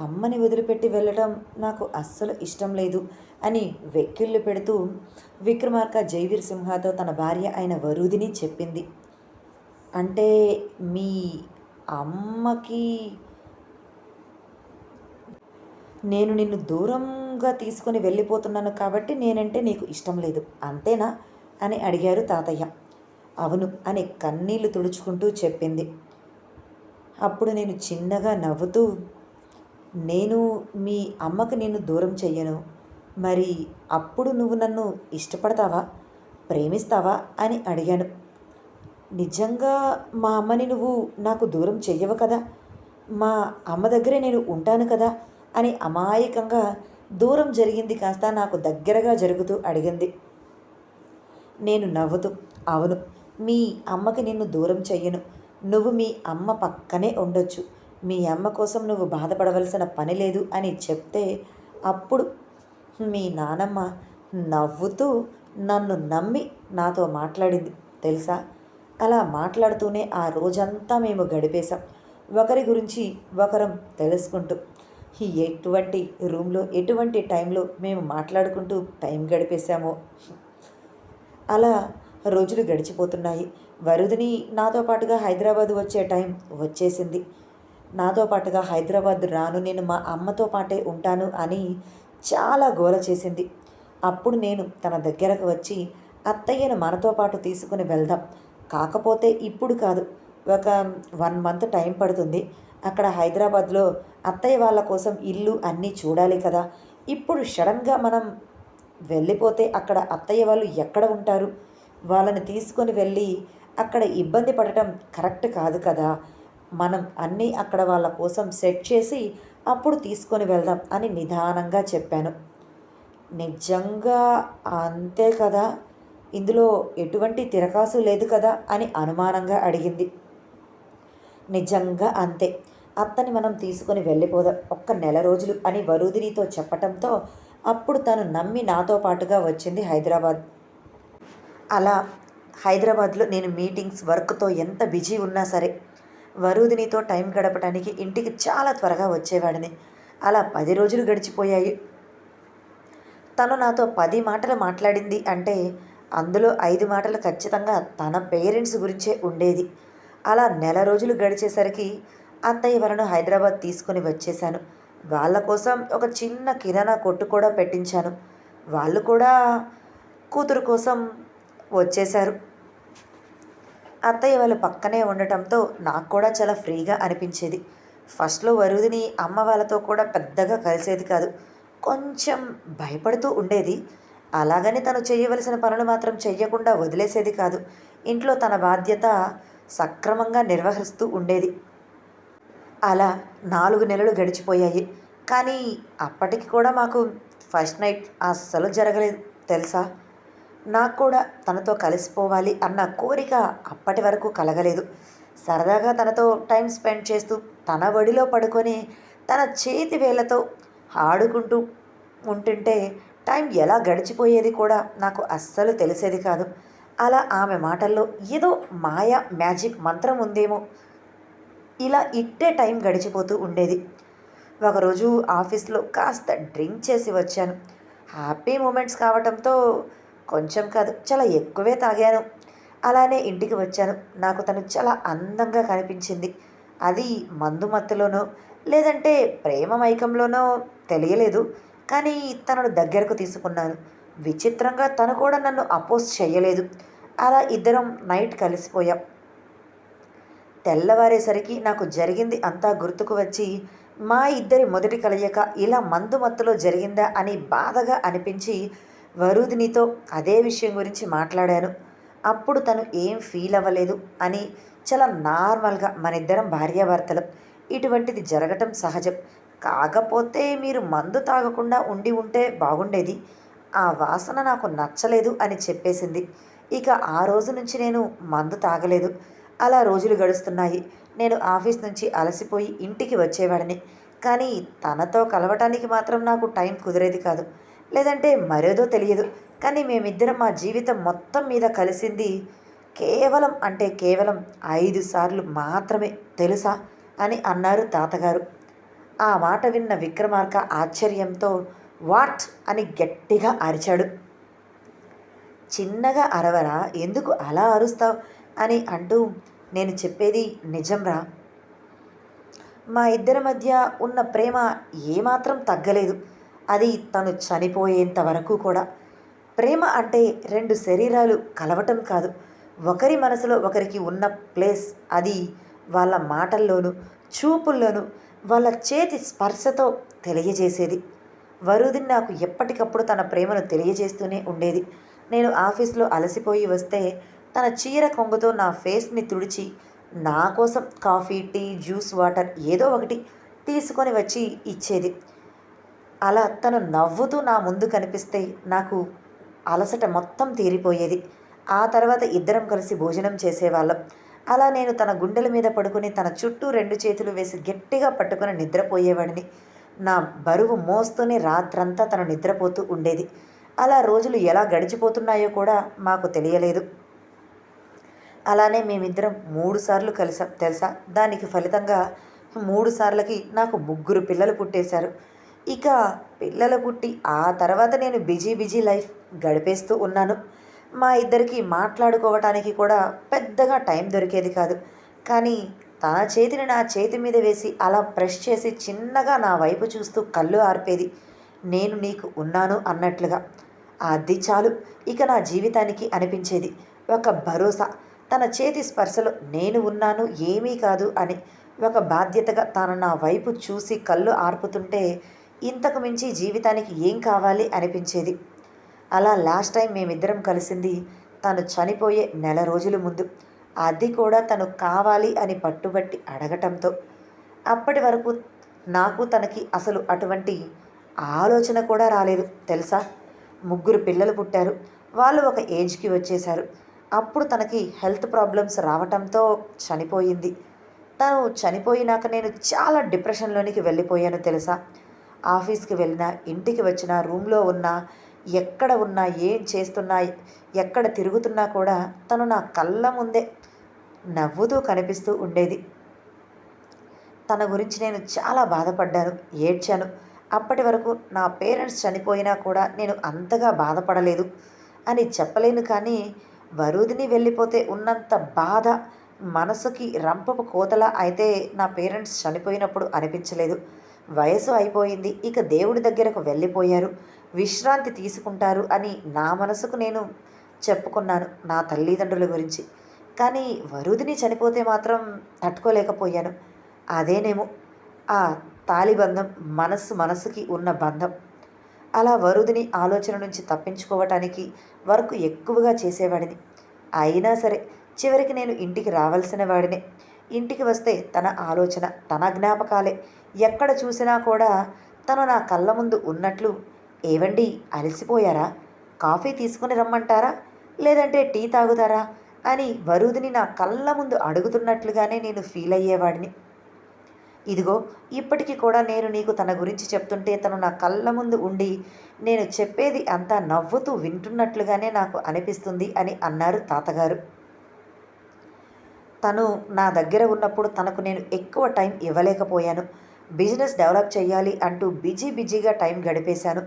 అమ్మని వదిలిపెట్టి వెళ్ళడం నాకు అస్సలు ఇష్టం లేదు అని వెక్కిళ్ళు పెడుతూ విక్రమార్క జైవీర్ సింహతో తన భార్య అయిన వరుదిని చెప్పింది. అంటే మీ అమ్మకి నేను నిన్ను దూరంగా తీసుకొని వెళ్ళిపోతున్నాను కాబట్టి నేనంటే నీకు ఇష్టం లేదు అంతేనా? అని అడిగారు తాతయ్య. అవును అని కన్నీళ్ళు తుడుచుకుంటూ చెప్పింది. అప్పుడు నేను చిన్నగా నవ్వుతూ నేను మీ అమ్మకు నేను దూరం చెయ్యను. మరి అప్పుడు నువ్వు నన్ను ఇష్టపడతావా? ప్రేమిస్తావా? అని అడిగాను. నిజంగా మా అమ్మని నువ్వు నాకు దూరం చెయ్యవు కదా? మా అమ్మ దగ్గరే నేను ఉంటాను కదా? అని అమాయకంగా దూరం జరిగింది కాస్త నాకు దగ్గరగా జరుగుతూ అడిగింది. నేను నవ్వుతూ అవును మీ అమ్మకి నిన్ను దూరం చెయ్యను. నువ్వు మీ అమ్మ పక్కనే ఉండొచ్చు. మీ అమ్మ కోసం నువ్వు బాధపడవలసిన పని లేదు అని చెప్తే అప్పుడు మీ నానమ్మ నవ్వుతూ నన్ను నమ్మి నాతో మాట్లాడింది. తెలుసా? అలా మాట్లాడుతూనే ఆ రోజంతా మేము గడిపేశాం. ఒకరి గురించి ఒకరం తెలుసుకుంటూ ఎటువంటి రూమ్లో ఎటువంటి టైంలో మేము మాట్లాడుకుంటూ టైం గడిపేశామో. అలా రోజులు గడిచిపోతున్నాయి. వరుదిని నాతో పాటుగా హైదరాబాద్ వచ్చే టైం వచ్చేసింది. నాతో పాటుగా హైదరాబాద్ రాను నేను మా అమ్మతో పాటే ఉంటాను అని చాలా గోల చేసింది. అప్పుడు నేను తన దగ్గరకు వచ్చి అత్తయ్యను మనతో పాటు తీసుకుని వెళ్దాం. కాకపోతే ఇప్పుడు కాదు. ఒక వన్ మంత్ టైం పడుతుంది. అక్కడ హైదరాబాద్లో అత్తయ్య వాళ్ళ కోసం ఇల్లు అన్నీ చూడాలి కదా. ఇప్పుడు సడన్గా మనం వెళ్ళిపోతే అక్కడ అత్తయ్య వాళ్ళు ఎక్కడ ఉంటారు? వాళ్ళని తీసుకొని వెళ్ళి అక్కడ ఇబ్బంది పడటం కరెక్ట్ కాదు కదా. మనం అన్నీ అక్కడ వాళ్ళ కోసం సెట్ చేసి అప్పుడు తీసుకొని వెళ్దాం అని నిదానంగా చెప్పాను. నిజంగా అంతే కదా? ఇందులో ఎటువంటి తిరకాసు లేదు కదా? అని అనుమానంగా అడిగింది. నిజంగా అంతే. అత్తని మనం తీసుకొని వెళ్ళిపోదాం ఒక్క నెల రోజులు అని వరుదినితో చెప్పటంతో అప్పుడు తను నమ్మి నాతో పాటుగా వచ్చింది హైదరాబాద్. అలా హైదరాబాద్లో నేను మీటింగ్స్ వర్క్తో ఎంత బిజీ ఉన్నా సరే వరుదినితో టైం గడపడానికి ఇంటికి చాలా త్వరగా వచ్చేవాడిని. అలా పది రోజులు గడిచిపోయాయి. తను నాతో పది మాటలు మాట్లాడింది అంటే అందులో ఐదు మాటలు ఖచ్చితంగా తన పేరెంట్స్ గురించే ఉండేది. అలా నెల రోజులు గడిచేసరికి అత్తయ్య వలను హైదరాబాద్ తీసుకొని వచ్చేశాను. వాళ్ళ కోసం ఒక చిన్న కిరాణా కొట్టు కూడా పెట్టించాను. వాళ్ళు కూడా కూతురు కోసం వచ్చేశారు. అత్తయ్య వాళ్ళు పక్కనే ఉండటంతో నాకు కూడా చాలా ఫ్రీగా అనిపించేది. ఫస్ట్లో వరుదిని అమ్మ వాళ్ళతో కూడా పెద్దగా కలిసేది కాదు. కొంచెం భయపడుతూ ఉండేది. అలాగని తను చేయవలసిన పనులు మాత్రం చెయ్యకుండా వదిలేసేది కాదు. ఇంట్లో తన బాధ్యత సక్రమంగా నిర్వహిస్తూ ఉండేది. అలా నాలుగు నెలలు గడిచిపోయాయి. కానీ అప్పటికి కూడా మాకు ఫస్ట్ నైట్ అస్సలు జరగలేదు తెలుసా? నాకు కూడా తనతో కలిసిపోవాలి అన్న కోరిక అప్పటి వరకు కలగలేదు. సరదాగా తనతో టైం స్పెండ్ చేస్తూ తన ఒడిలో పడుకొని తన చేతి వేళ్ళతో ఆడుకుంటూ ఉంటుంటే టైం ఎలా గడిచిపోయేది కూడా నాకు అస్సలు తెలిసేది కాదు. అలా ఆమె మాటల్లో ఏదో మాయా మ్యాజిక్ మంత్రం ఉందేమో ఇలా ఇట్టే టైం గడిచిపోతూ ఉండేది. ఒకరోజు ఆఫీస్లో కాస్త డ్రింక్ చేసి వచ్చాను. హ్యాపీ మూమెంట్స్ కావటంతో కొంచెం కాదు చాలా ఎక్కువే తాగాను. అలానే ఇంటికి వచ్చాను. నాకు తను చాలా అందంగా కనిపించింది. అది మందు మత్తులోనో లేదంటే ప్రేమ మైకంలోనో తెలియలేదు. కానీ తనను దగ్గరకు తీసుకున్నాను. విచిత్రంగా తను కూడా నన్ను అపోజ్ చేయలేదు. అలా ఇద్దరం నైట్ కలిసిపోయాం. తెల్లవారేసరికి నాకు జరిగింది అంతా గుర్తుకు వచ్చి మా ఇద్దరి మొదటి కలయిక ఇలా మందు మత్తులో జరిగిందా అని బాధగా అనిపించి వరుదినితో అదే విషయం గురించి మాట్లాడాను. అప్పుడు తను ఏం ఫీల్ అవ్వలేదు అని చాలా నార్మల్గా మన ఇద్దరం భార్యాభర్తలు ఇటువంటిది జరగటం సహజం. కాకపోతే మీరు మందు తాగకుండా ఉండి ఉంటే బాగుండేది. ఆ వాసన నాకు నచ్చలేదు అని చెప్పేసింది. ఇక ఆ రోజు నుంచి నేను మందు తాగలేదు. అలా రోజులు గడుస్తున్నాయి. నేను ఆఫీస్ నుంచి అలసిపోయి ఇంటికి వచ్చేవాడిని. కానీ తనతో కలవటానికి మాత్రం నాకు టైం కుదిరేది కాదు. లేదంటే మరేదో తెలియదు. కానీ మేమిద్దరం మా జీవితం మొత్తం మీద కలిసింది కేవలం అంటే కేవలం ఐదు సార్లు మాత్రమే తెలుసా? అని అన్నారు తాతగారు. ఆ మాట విన్న విక్రమార్క ఆశ్చర్యంతో వాట్ అని గట్టిగా అరిచాడు. చిన్నగా అరవరా ఎందుకు అలా అరుస్తావు? అని అంటూ నేను చెప్పేది నిజంరా? మా ఇద్దరి మధ్య ఉన్న ప్రేమ ఏమాత్రం తగ్గలేదు. అది తను చనిపోయేంత వరకు కూడా. ప్రేమ అంటే రెండు శరీరాలు కలవటం కాదు. ఒకరి మనసులో ఒకరికి ఉన్న ప్లేస్ అది. వాళ్ళ మాటల్లోనూ చూపుల్లోనూ వాళ్ళ చేతి స్పర్శతో తెలియజేసేది. వరుదిని నాకు ఎప్పటికప్పుడు తన ప్రేమను తెలియజేస్తూనే ఉండేది. నేను ఆఫీస్లో అలసిపోయి వస్తే తన చీర కొంగుతో నా ఫేస్ని తుడిచి నా కోసం కాఫీ టీ జ్యూస్ వాటర్ ఏదో ఒకటి తీసుకొని వచ్చి ఇచ్చేది. అలా తను నవ్వుతూ నా ముందు కనిపిస్తే నాకు అలసట మొత్తం తీరిపోయేది. ఆ తర్వాత ఇద్దరం కలిసి భోజనం చేసేవాళ్ళం. అలా నేను తన గుండెల మీద పడుకుని తన చుట్టూ రెండు చేతులు వేసి గట్టిగా పట్టుకుని నిద్రపోయేవాడిని. నా బరువు మోస్తూనే రాత్రంతా తను నిద్రపోతూ ఉండేది. అలా రోజులు ఎలా గడిచిపోతున్నాయో కూడా మాకు తెలియలేదు. అలానే మేమిద్దరం మూడు సార్లు కలిసాం తెలుసా? దానికి ఫలితంగా మూడు సార్లకి నాకు ముగ్గురు పిల్లలు పుట్టేశారు. ఇక పిల్లలు పుట్టి ఆ తర్వాత నేను బిజీ బిజీ లైఫ్ గడిపేస్తూ ఉన్నాను. మా ఇద్దరికి మాట్లాడుకోవటానికి కూడా పెద్దగా టైం దొరికేది కాదు. కానీ తన చేతిని నా చేతి మీద వేసి అలా ప్రెస్ చేసి చిన్నగా నా వైపు చూస్తూ కళ్ళు ఆర్పేది నేను నీకు ఉన్నాను అన్నట్లుగా. అది చాలు. ఇక నా జీవితానికి అనిపించేది ఒక భరోసా. తన చేతి స్పర్శలో నేను ఉన్నాను ఏమీ కాదు అని ఒక బాధ్యతగా తను నా వైపు చూసి కళ్ళు ఆర్పుతుంటే ఇంతకు మించి జీవితానికి ఏం కావాలి అనిపించేది. అలా లాస్ట్ టైం మేమిద్దరం కలిసింది తను చనిపోయే నెల రోజుల ముందు. అది కూడా తను కావాలి అని పట్టుబట్టి అడగటంతో. అప్పటి వరకు నాకు తనకి అసలు అటువంటి ఆలోచన కూడా రాలేదు తెలుసా? ముగ్గురు పిల్లలు పుట్టారు. వాళ్ళు ఒక ఏజ్కి వచ్చేశారు. అప్పుడు తనకి హెల్త్ ప్రాబ్లమ్స్ రావటంతో చనిపోయింది. తను చనిపోయినాక నేను చాలా డిప్రెషన్లోనికి వెళ్ళిపోయాను తెలుసా? ఆఫీస్కి వెళ్ళినా ఇంటికి వచ్చినా రూమ్లో ఉన్నా ఎక్కడ ఉన్నా ఏం చేస్తున్నా ఎక్కడ తిరుగుతున్నా కూడా తను నా కళ్ళ ముందే నవ్వుతూ కనిపిస్తూ ఉండేది. తన గురించి నేను చాలా బాధపడ్డాను ఏడ్చాను. అప్పటి వరకు నా పేరెంట్స్ చనిపోయినా కూడా నేను అంతగా బాధపడలేదు అని చెప్పలేను కానీ వరుదిని వెళ్ళిపోతే ఉన్నంత బాధ మనసుకి రంపపు కోతల అయితే నా పేరెంట్స్ చనిపోయినప్పుడు అనిపించలేదు. వయసు అయిపోయింది. ఇక దేవుడి దగ్గరకు వెళ్ళిపోయారు. విశ్రాంతి తీసుకుంటారు అని నా మనసుకు నేను చెప్పుకున్నాను నా తల్లిదండ్రుల గురించి. కానీ వరుదిని చనిపోతే మాత్రం తట్టుకోలేకపోయాను. అదేనేమో ఆ తాలిబంధం మనస్సు మనసుకి ఉన్న బంధం. అలా వరుదిని ఆలోచన నుంచి తప్పించుకోవటానికి వర్క్ ఎక్కువగా చేసేవాడిని. అయినా సరే చివరికి నేను ఇంటికి రావాల్సిన వాడినే. ఇంటికి వస్తే తన ఆలోచన తన జ్ఞాపకాలే. ఎక్కడ చూసినా కూడా తను నా కళ్ళ ముందు ఉన్నట్లు. ఏవండి అలసిపోయారా? కాఫీ తీసుకుని రమ్మంటారా? లేదంటే టీ తాగుతారా? అని వరుదిని నా కళ్ళ ముందు అడుగుతున్నట్లుగానే నేను ఫీల్ అయ్యేవాడిని. ఇదిగో ఇప్పటికీ కూడా నేను నీకు తన గురించి చెప్తుంటే తను నా కళ్ళ ముందు ఉండి నేను చెప్పేది అంతా నవ్వుతూ వింటున్నట్లుగానే నాకు అనిపిస్తుంది అని అన్నారు తాతగారు. తను నా దగ్గర ఉన్నప్పుడు తనకు నేను ఎక్కువ టైం ఇవ్వలేకపోయాను. బిజినెస్ డెవలప్ చేయాలి అంటూ బిజీ బిజీగా టైం గడిపేశాను.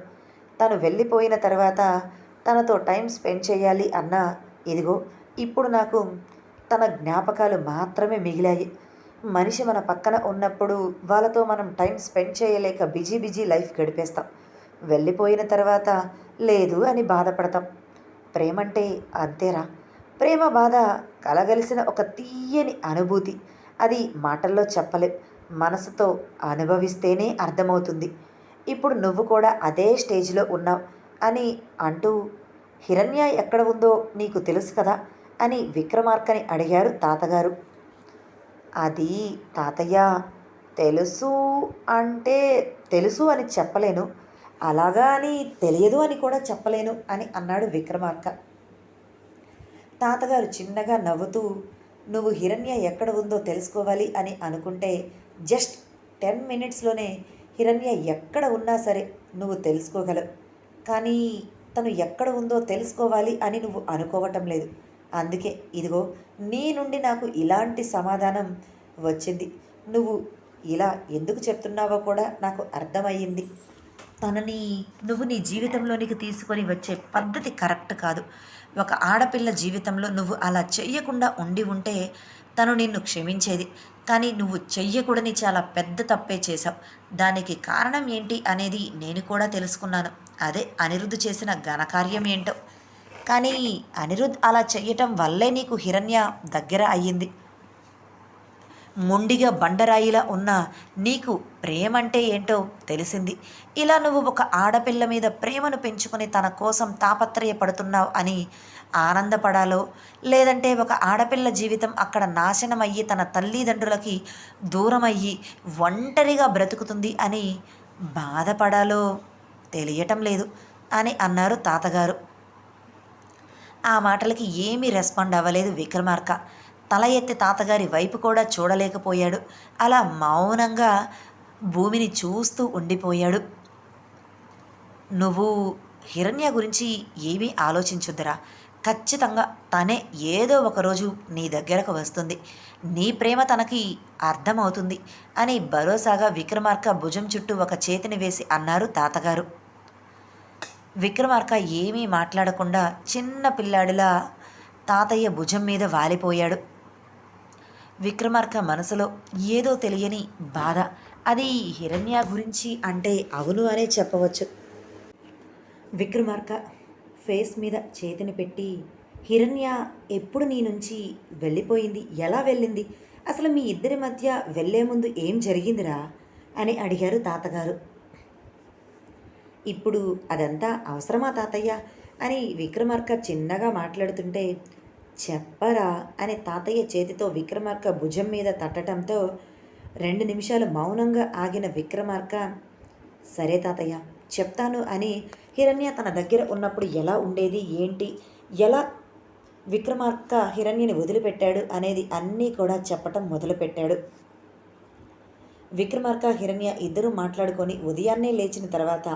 తను వెళ్ళిపోయిన తర్వాత తనతో టైం స్పెండ్ చేయాలి అన్న ఇదిగో ఇప్పుడు నాకు తన జ్ఞాపకాలు మాత్రమే మిగిలాయి. మనిషి మన పక్కన ఉన్నప్పుడు వాళ్ళతో మనం టైం స్పెండ్ చేయలేక బిజీ బిజీ లైఫ్ గడిపేస్తాం. వెళ్ళిపోయిన తర్వాత లేదు అని బాధపడతాం. ప్రేమంటే అంతేరా. ప్రేమ బాధ కలగలిసిన ఒక తీయని అనుభూతి. అది మాటల్లో చెప్పలేం మనసుతో అనుభవిస్తేనే అర్థమవుతుంది. ఇప్పుడు నువ్వు కూడా అదే స్టేజ్లో ఉన్నావు అని అంటూ హిరణ్య ఎక్కడ ఉందో నీకు తెలుసు కదా అని విక్రమార్కని అడిగారు తాతగారు. అది తాతయ్య తెలుసు అంటే తెలుసు అని చెప్పలేను అలాగా అని తెలియదు అని కూడా చెప్పలేను అని అన్నాడు విక్రమార్క. తాతగారు చిన్నగా నవ్వుతూ నువ్వు హిరణ్య ఎక్కడ ఉందో తెలుసుకోవాలి అని అనుకుంటే జస్ట్ టెన్ మినిట్స్లోనే హిరణ్య ఎక్కడ ఉన్నా సరే నువ్వు తెలుసుకోగలవు. కానీ తను ఎక్కడ ఉందో తెలుసుకోవాలి అని నువ్వు అనుకోవటం లేదు. అందుకే ఇదిగో నీ నుండి నాకు ఇలాంటి సమాధానం వచ్చింది. నువ్వు ఇలా ఎందుకు చెప్తున్నావో కూడా నాకు అర్థమయ్యింది. తనని నువ్వు నీ జీవితంలోనికి తీసుకొని వచ్చే పద్ధతి కరెక్ట్ కాదు. ఒక ఆడపిల్ల జీవితంలో నువ్వు అలా చెయ్యకుండా ఉండి ఉంటే తను నిన్ను క్షమించేది. కానీ నువ్వు చెయ్యకూడని చాలా పెద్ద తప్పే చేశావు. దానికి కారణం ఏంటి అనేది నేను కూడా తెలుసుకున్నాను. అదే అనిరుద్ధ్ చేసిన ఘనకార్యం ఏంటో. కానీ అనిరుద్ధ్ అలా చెయ్యటం వల్లే నీకు హిరణ్య దగ్గర అయ్యింది. మొండిగా బండరాయిలా ఉన్న నీకు ప్రేమంటే ఏంటో తెలిసింది. ఇలా నువ్వు ఒక ఆడపిల్ల మీద ప్రేమను పెంచుకొని తన కోసం తాపత్రయపడుతున్నావు అని ఆనందపడాలో? లేదంటే ఒక ఆడపిల్ల జీవితం అక్కడ నాశనం అయ్యి తన తల్లిదండ్రులకి దూరం అయ్యి ఒంటరిగా బ్రతుకుతుంది అని బాధపడాలో తెలియటం లేదు అని అన్నారు తాతగారు. ఆ మాటలకి ఏమీ రెస్పాండ్ అవ్వలేదు విక్రమార్క. తల ఎత్తి తాతగారి వైపు కూడా చూడలేకపోయాడు. అలా మౌనంగా భూమిని చూస్తూ ఉండిపోయాడు. నువ్వు హిరణ్య గురించి ఏమీ ఆలోచించుద్దురా. ఖచ్చితంగా తనే ఏదో ఒకరోజు నీ దగ్గరకు వస్తుంది. నీ ప్రేమ తనకి అర్థమవుతుంది అని భరోసాగా విక్రమార్క భుజం చుట్టూ ఒక చేతిని వేసి అన్నారు తాతగారు. విక్రమార్క ఏమీ మాట్లాడకుండా చిన్న పిల్లాడిలా తాతయ్య భుజం మీద వాలిపోయాడు. విక్రమార్క మనసులో ఏదో తెలియని బాధ. అది హిరణ్య గురించి అంటే అవును అనే చెప్పవచ్చు. విక్రమార్క ఫేస్ మీద చేతిని పెట్టి హిరణ్య ఎప్పుడు నీ నుంచి వెళ్ళిపోయింది? ఎలా వెళ్ళింది? అసలు మీ ఇద్దరి మధ్య వెళ్ళే ముందు ఏం జరిగిందిరా? అని అడిగారు తాతగారు. ఇప్పుడు అదంతా అవసరమా తాతయ్య? అని విక్రమార్క చిన్నగా మాట్లాడుతుంటే చెప్పరా అని తాతయ్య చేతితో విక్రమార్క భుజం మీద తట్టడంతో రెండు నిమిషాలు మౌనంగా ఆగిన విక్రమార్క సరే తాతయ్య చెప్తాను అని హిరణ్య తన దగ్గర ఉన్నప్పుడు ఎలా ఉండేది ఏంటి ఎలా విక్రమార్క హిరణ్యని వదిలిపెట్టాడు అనేది అన్నీ కూడా చెప్పటం మొదలుపెట్టాడు. విక్రమార్క హిరణ్య ఇద్దరూ మాట్లాడుకొని ఉదయాన్నే లేచిన తర్వాత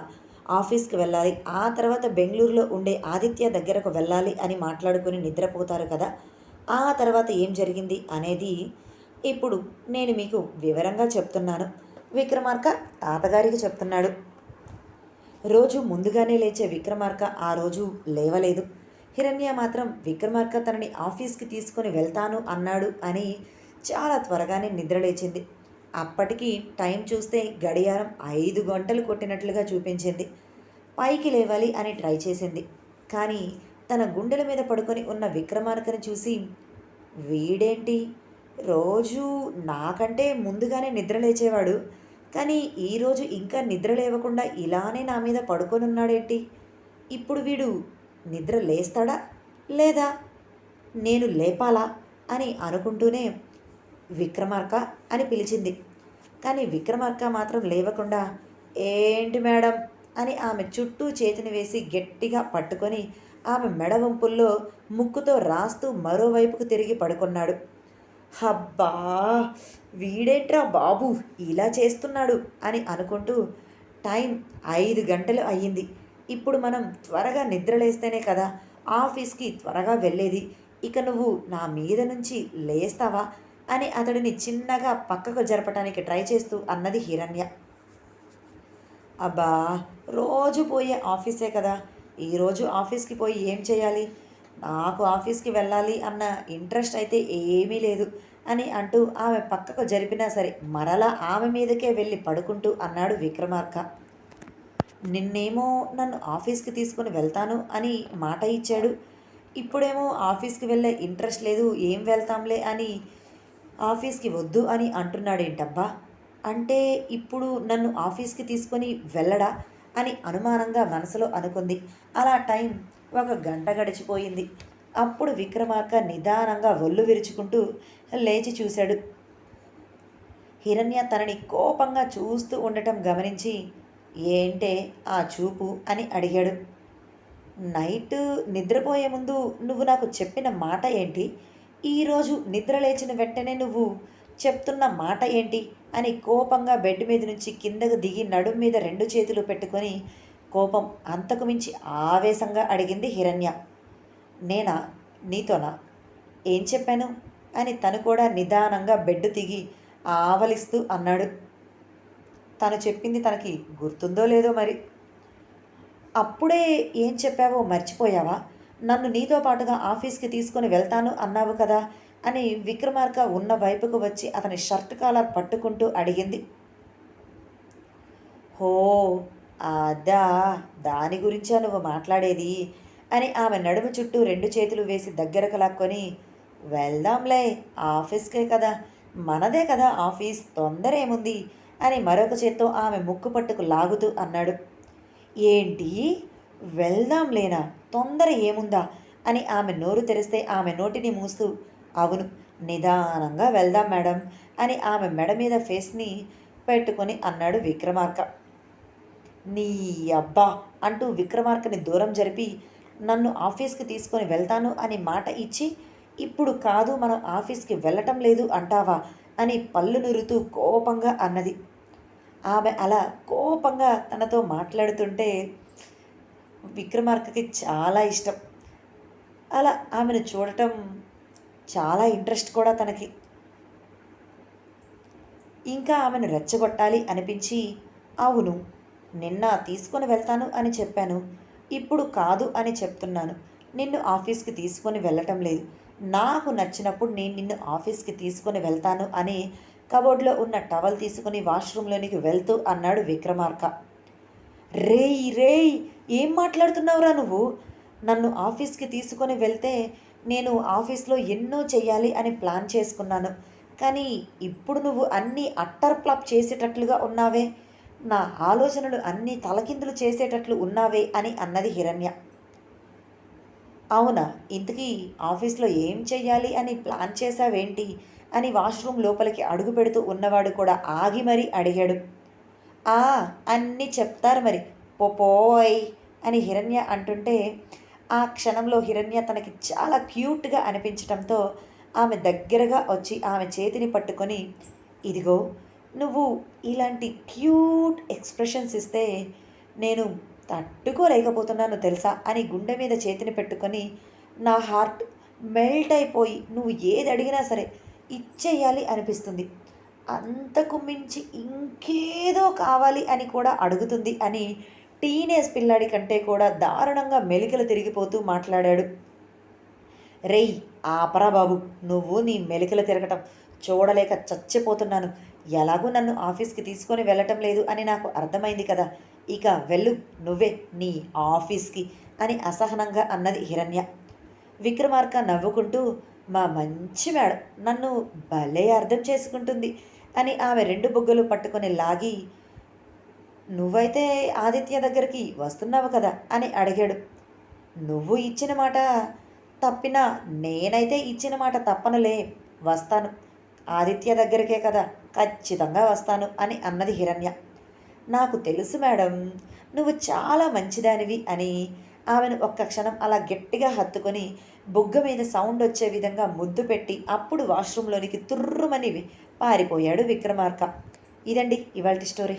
ఆఫీస్కి వెళ్ళాలి. ఆ తర్వాత బెంగళూరులో ఉండే ఆదిత్య దగ్గరకు వెళ్ళాలి అని మాట్లాడుకుని నిద్రపోతారు కదా. ఆ తర్వాత ఏం జరిగింది అనేది ఇప్పుడు నేను మీకు వివరంగా చెప్తున్నాను. విక్రమార్క తాతగారికి చెప్తున్నాడు. రోజు ముందుగానే లేచే విక్రమార్క ఆ రోజు లేవలేదు. హిరణ్య మాత్రం విక్రమార్క తనని ఆఫీస్కి తీసుకొని వెళ్తాను అన్నాడు అని చాలా త్వరగానే నిద్రలేచింది. అప్పటికి టైం చూస్తే గడియారం ఐదు గంటలు కొట్టినట్లుగా చూపించింది. పైకి లేవాలి అని ట్రై చేసింది. కానీ తన గుండెల మీద పడుకొని ఉన్న విక్రమార్కని చూసి వీడేంటి? రోజు నాకంటే ముందుగానే నిద్ర లేచేవాడు. కానీ ఈరోజు ఇంకా నిద్ర లేవకుండా ఇలానే నా మీద పడుకొని ఉన్నాడేంటి? ఇప్పుడు వీడు నిద్ర లేస్తాడా? లేదా నేను లేపాలా? అని అనుకుంటూనే విక్రమార్క అని పిలిచింది. కానీ విక్రమార్క మాత్రం లేవకుండా ఏంటి మేడం? అని ఆమె చుట్టూ చేతిని వేసి గట్టిగా పట్టుకొని ఆమె మెడ వంపుల్లో ముక్కుతో రాస్తూ మరోవైపుకు తిరిగి పడుకున్నాడు. హబ్బా వీడేంట్రా బాబు? ఇలా చేస్తున్నాడు? అని అనుకుంటూ టైం ఐదు గంటలు అయ్యింది. ఇప్పుడు మనం త్వరగా నిద్రలేస్తేనే కదా ఆఫీస్కి త్వరగా వెళ్ళేది. ఇక నువ్వు నా మీద నుంచి లేస్తావా? అని అతడిని చిన్నగా పక్కకు జరపటానికి ట్రై చేస్తూ అన్నది హిరణ్య. అబ్బా రోజు పోయే ఆఫీసే కదా. ఈరోజు ఆఫీస్కి పోయి ఏం చేయాలి? నాకు ఆఫీస్కి వెళ్ళాలి అన్న ఇంట్రెస్ట్ అయితే ఏమీ లేదు అని అంటూ ఆమె పక్కకు జరిపినా సరే మరలా ఆమె మీదకే వెళ్ళి పడుకుంటూ అన్నాడు విక్రమార్క. నిన్నేమో నన్ను ఆఫీస్కి తీసుకుని వెళ్తాను అని మాట ఇచ్చాడు. ఇప్పుడేమో ఆఫీస్కి వెళ్ళే ఇంట్రెస్ట్ లేదు ఏం వెళ్తాంలే అని ఆఫీస్కి వద్దు అని అంటున్నాడేంటబ్బా? అంటే ఇప్పుడు నన్ను ఆఫీస్కి తీసుకొని వెళ్ళడా? అని అనుమానంగా మనసులో అనుకుంది. అలా టైం ఒక గంట గడిచిపోయింది. అప్పుడు విక్రమార్క నిదానంగా ఒళ్ళు విరుచుకుంటూ లేచి చూశాడు. హిరణ్య తనని కోపంగా చూస్తూ ఉండటం గమనించి ఏంటే ఆ చూపు? అని అడిగాడు. నైట్ నిద్రపోయే ముందు నువ్వు నాకు చెప్పిన మాట ఏంటి? ఈరోజు నిద్ర లేచిన వెంటనే నువ్వు చెప్తున్న మాట ఏంటి? అని కోపంగా బెడ్ మీద నుంచి కిందకు దిగి నడుం మీద రెండు చేతులు పెట్టుకొని కోపం అంతకు మించి ఆవేశంగా అడిగింది హిరణ్య. నేనా? నీతోనా? ఏం చెప్పాను? అని తను కూడా నిదానంగా బెడ్ దిగి ఆవలిస్తూ అన్నాడు. తను చెప్పింది తనకి గుర్తుందో లేదో మరి. అప్పుడే ఏం చెప్పావో మర్చిపోయావా? నన్ను నీతో పాటుగా ఆఫీస్కి తీసుకొని వెళ్తాను అన్నావు కదా అని విక్రమార్క ఉన్న వైపుకు వచ్చి అతని షర్ట్ కాలర్ పట్టుకుంటూ అడిగింది. హో అదా దాని గురించా నువ్వు మాట్లాడేది? అని ఆమె నడుము చుట్టూ రెండు చేతులు వేసి దగ్గరకు లాక్కొని వెళ్దాంలే ఆఫీస్కే కదా మనదే కదా ఆఫీస్ తొందర ఏముంది అని మరొక చేత్తో ఆమె ముక్కు పట్టుకు లాగుతూ అన్నాడు. ఏంటి? వెళ్దాంలేనా? తొందర ఏముందా? అని ఆమె నోరు తెరిస్తే ఆమె నోటిని మూస్తూ అవును నిదానంగా వెళ్దాం మేడం అని ఆమె మెడ మీద ఫేస్ని పెట్టుకొని అన్నాడు విక్రమార్క. నీ అబ్బా అంటూ విక్రమార్కని దూరం జరిపి నన్ను ఆఫీస్కి తీసుకొని వెళ్తాను అని మాట ఇచ్చి ఇప్పుడు కాదు మనం ఆఫీస్కి వెళ్ళటం లేదు అంటావా? అని పళ్ళు నురుతూ కోపంగా అన్నది. ఆమె అలా కోపంగా తనతో మాట్లాడుతుంటే విక్రమార్కకి చాలా ఇష్టం. అలా ఆమెను చూడటం చాలా ఇంట్రెస్ట్ కూడా తనకి. ఇంకా ఆమెను రెచ్చగొట్టాలి అనిపించి అవును నిన్న తీసుకొని వెళ్తాను అని చెప్పాను. ఇప్పుడు కాదు అని చెప్తున్నాను. నిన్ను ఆఫీస్కి తీసుకొని వెళ్ళటం లేదు. నాకు నచ్చినప్పుడు నేను నిన్ను ఆఫీస్కి తీసుకొని వెళ్తాను అని కబోర్డ్లో ఉన్న టవల్ తీసుకుని వాష్రూమ్లోనికి వెళ్తూ అన్నాడు విక్రమార్క. రేయ్ రేయ్ ఏం మాట్లాడుతున్నావురా నువ్వు? నన్ను ఆఫీస్కి తీసుకొని వెళ్తే నేను ఆఫీస్లో ఎన్నో చెయ్యాలి అని ప్లాన్ చేసుకున్నాను. కానీ ఇప్పుడు నువ్వు అన్నీ అట్టర్ ప్లప్ చేసేటట్లుగా ఉన్నావే. నా ఆలోచనలు అన్నీ తలకిందులు చేసేటట్లు ఉన్నావే అని అన్నది హిరణ్య. అవునా? ఇంతకీ ఆఫీస్లో ఏం చెయ్యాలి అని ప్లాన్ చేశావేంటి? అని వాష్రూమ్ లోపలికి అడుగు పెడుతూ ఉన్నవాడు కూడా ఆగి మరీ అడిగాడు. ఆ అన్నీ చెప్తారు మరి. పోపోయ్. అని హిరణ్య అంటుంటే ఆ క్షణంలో హిరణ్య తనకి చాలా క్యూట్గా అనిపించడంతో ఆమె దగ్గరగా వచ్చి ఆమె చేతిని పట్టుకొని ఇదిగో నువ్వు ఇలాంటి క్యూట్ ఎక్స్ప్రెషన్స్ ఇస్తే నేను తట్టుకోలేకపోతున్నాను తెలుసా? అని గుండె మీద చేతిని పెట్టుకొని నా హార్ట్ మెల్ట్ అయిపోయి నువ్వు ఏది అడిగినా సరే ఇచ్చేయాలి అనిపిస్తుంది. అంతకు మించి ఇంకేదో కావాలి అని కూడా అడుగుతుంది అని టీనేజ్ పిల్లాడి కంటే కూడా దారుణంగా మెలికలు తిరిగిపోతూ మాట్లాడాడు. రేయ్ ఆపరా బాబు. నువ్వు నీ మెలికలు తిరగటం చూడలేక చచ్చిపోతున్నాను. ఎలాగూ నన్ను ఆఫీస్కి తీసుకొని వెళ్ళటం లేదు అని నాకు అర్థమైంది కదా. ఇక వెళ్ళు నువ్వే నీ ఆఫీస్కి అని అసహనంగా అన్నది హిరణ్య. విక్రమార్క నవ్వుకుంటూ మా మంచి మేడం నన్ను భలే అర్థం చేసుకుంటుంది అని ఆమె రెండు బొగ్గలు పట్టుకొని లాగి నువ్వైతే ఆదిత్య దగ్గరికి వస్తున్నావు కదా అని అడిగాడు. నువ్వు ఇచ్చిన మాట తప్పినా నేనైతే ఇచ్చిన మాట తప్పనులే వస్తాను. ఆదిత్య దగ్గరికే కదా ఖచ్చితంగా వస్తాను అని అన్నది హిరణ్య. నాకు తెలుసు మేడం నువ్వు చాలా మంచిదానివి అని ఆమెను ఒక్క క్షణం అలా గట్టిగా హత్తుకొని బుగ్గ మీద సౌండ్ వచ్చే విధంగా ముద్దు పెట్టి అప్పుడు వాష్రూమ్లోనికి తుర్రుమని పారిపోయాడు విక్రమార్క. ఇదండి ఇవాళ స్టోరీ.